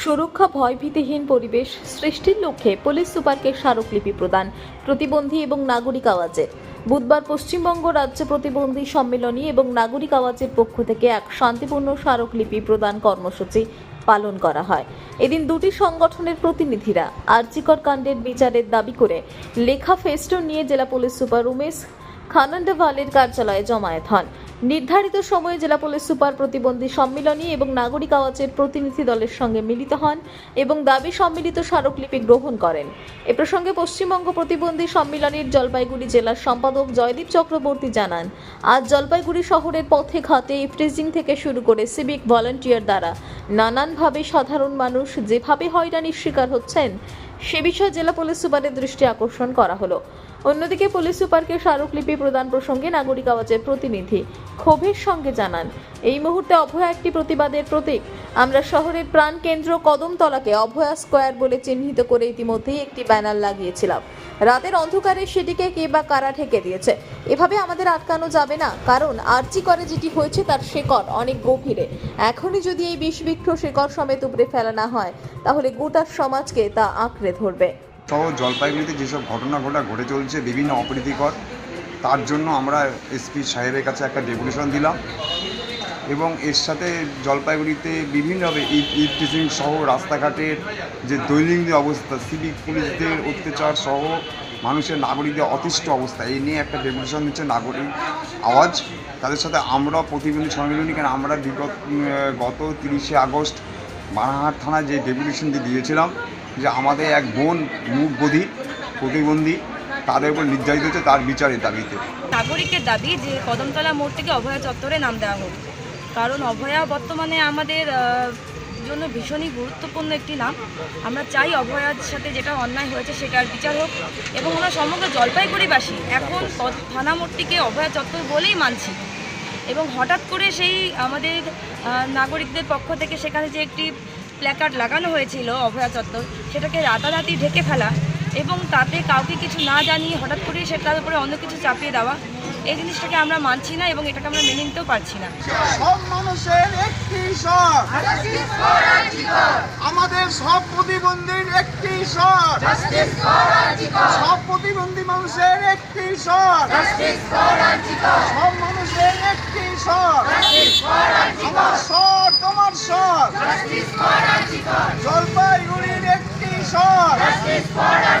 সুরক্ষা ভয়ভীতিহীন পরিবেশ সৃষ্টির লক্ষ্যে পুলিশ সুপারকে স্মারকলিপি প্রদান, প্রতিবন্ধী এবং নাগরিক আওয়াজের বুধবার পশ্চিমবঙ্গ রাজ্য প্রতিবন্ধী সম্মেলনী এবং নাগরিক আওয়াজের পক্ষ থেকে এক শান্তিপূর্ণ স্মারকলিপি প্রদান কর্মসূচি পালন করা হয়। এদিন দুটি সংগঠনের প্রতিনিধিরা আর্জিকর কাণ্ডের বিচারের দাবি করে লেখা ফেস্টুন নিয়ে জেলা পুলিশ সুপার উমেশ খানান্ডাভালের কার্যালয়ে জমায়েত হন। নির্ধারিত সময়ে জেলা পুলিশ সুপার প্রতিবন্ধী সম্মিলনী এবং নাগরিক আওয়াজের প্রতিনিধি দলের সঙ্গে মিলিত হন এবং দাবি সম্মিলিত স্মারকলিপি গ্রহণ করেন। এ প্রসঙ্গে পশ্চিমবঙ্গ প্রতিবন্ধী সম্মিলনীর জলপাইগুড়ি জেলার সম্পাদক জয়দীপ চক্রবর্তী জানান, আজ জলপাইগুড়ি শহরের পথে ঘাটে ইফটিজিং থেকে শুরু করে সিভিক ভলান্টিয়ার দ্বারা নানানভাবে সাধারণ মানুষ যেভাবে হয়রানির শিকার হচ্ছেন, সে বিষয়ে জেলা পুলিশ সুপারের দৃষ্টি আকর্ষণ করা হলো। অন্যদিকে পুলিশ সুপারকে স্মারকলিপি প্রদান প্রসঙ্গে নাগরিক আওয়াজের প্রতিনিধি ক্ষোভের সঙ্গে জানান, এই মুহূর্তে অভয়া একটি প্রতিবাদের প্রতীক। আমরা শহরের প্রাণকেন্দ্র কদমতলাকে অভয়া স্কোয়ার বলে চিহ্নিত করে ইতিমধ্যেই একটি ব্যানার লাগিয়েছিলাম। রাতের অন্ধকারে সেটিকে কে বা কারা ঠেকে দিয়েছে? এভাবে আমাদের আটকানো যাবে না। কারণ আর্জি করে যেটি হয়েছে তার শেকড় অনেক গভীরে। এখনই যদি এই বিষবৃক্ষ শেকড় সমেত উপড়ে ফেলা না হয়, তাহলে গোটা সমাজকে তা আঁকড়ে ধরবে। সহ জলপাইগুড়িতে যেসব ঘটনা ঘটা ঘটে চলছে, বিভিন্ন অপ্রীতিকর, তার জন্য আমরা এসপি সাহেবের কাছে একটা ডেপুটেশন দিলাম এবং এর সাথে জলপাইগুড়িতে বিভিন্নভাবে ইফটিজিং সহ রাস্তাঘাটের যে দৈনন্দিন অবস্থা, সিভিক পুলিশদের অত্যাচার সহ মানুষের নাগরিকদের অতিষ্ঠ অবস্থা, এই নিয়ে একটা ডেপুটেশন দিচ্ছে নাগরিক আওয়াজ। তাদের সাথে আমরা প্রতিবন্ধী সম্মিলনী, কেন আমরা বিগত গত তিরিশে আগস্ট বানাহাট থানায় যে ডেপুটেশনটি দিয়েছিলাম যে আমাদের এক বোন মুখ বধির প্রতিবন্ধী, তাদের উপর নির্যাতিত হচ্ছে তার বিচারের দাবিতে। নাগরিকের দাবি যে কদমতলা মোড় থেকে অভয়া চত্বরে নাম দেওয়া হোক। কারণ অভয়া বর্তমানে আমাদের জন্য ভীষণই গুরুত্বপূর্ণ একটি নাম। আমরা চাই অভয়ার সাথে যেটা অন্যায় হয়েছে সেটার বিচার হোক এবং আমরা সমগ্র জলপাইগুড়িবাসী এখন থানা মোড়টিকে অভয়া চত্বর বলেই মানছি। এবং হঠাৎ করে সেই আমাদের নাগরিকদের পক্ষ থেকে সেখানে যে একটি প্ল্যাকার্ড লাগানো হয়েছিল অভয়া চত্বর, সেটাকে রাতারাতি ঢেকে ফেলা এবং তাতে কাউকে কিছু না জানিয়ে হঠাৎ করে সেটার উপরে অন্য কিছু চাপিয়ে দেওয়া, এই জিনিসটাকে আমরা মানছি না এবং এটাকে আমরা মেনে নিতেও পারছি না। সব মানুষের একটি ঈশ্বর। আমাদের সব প্রতিবন্ধীর একটি ঈশ্বর। সব প্রতিবন্ধী মানুষের একটি ঈশ্বর। সব মানুষের একটি ঈশ্বর। আমার স্বর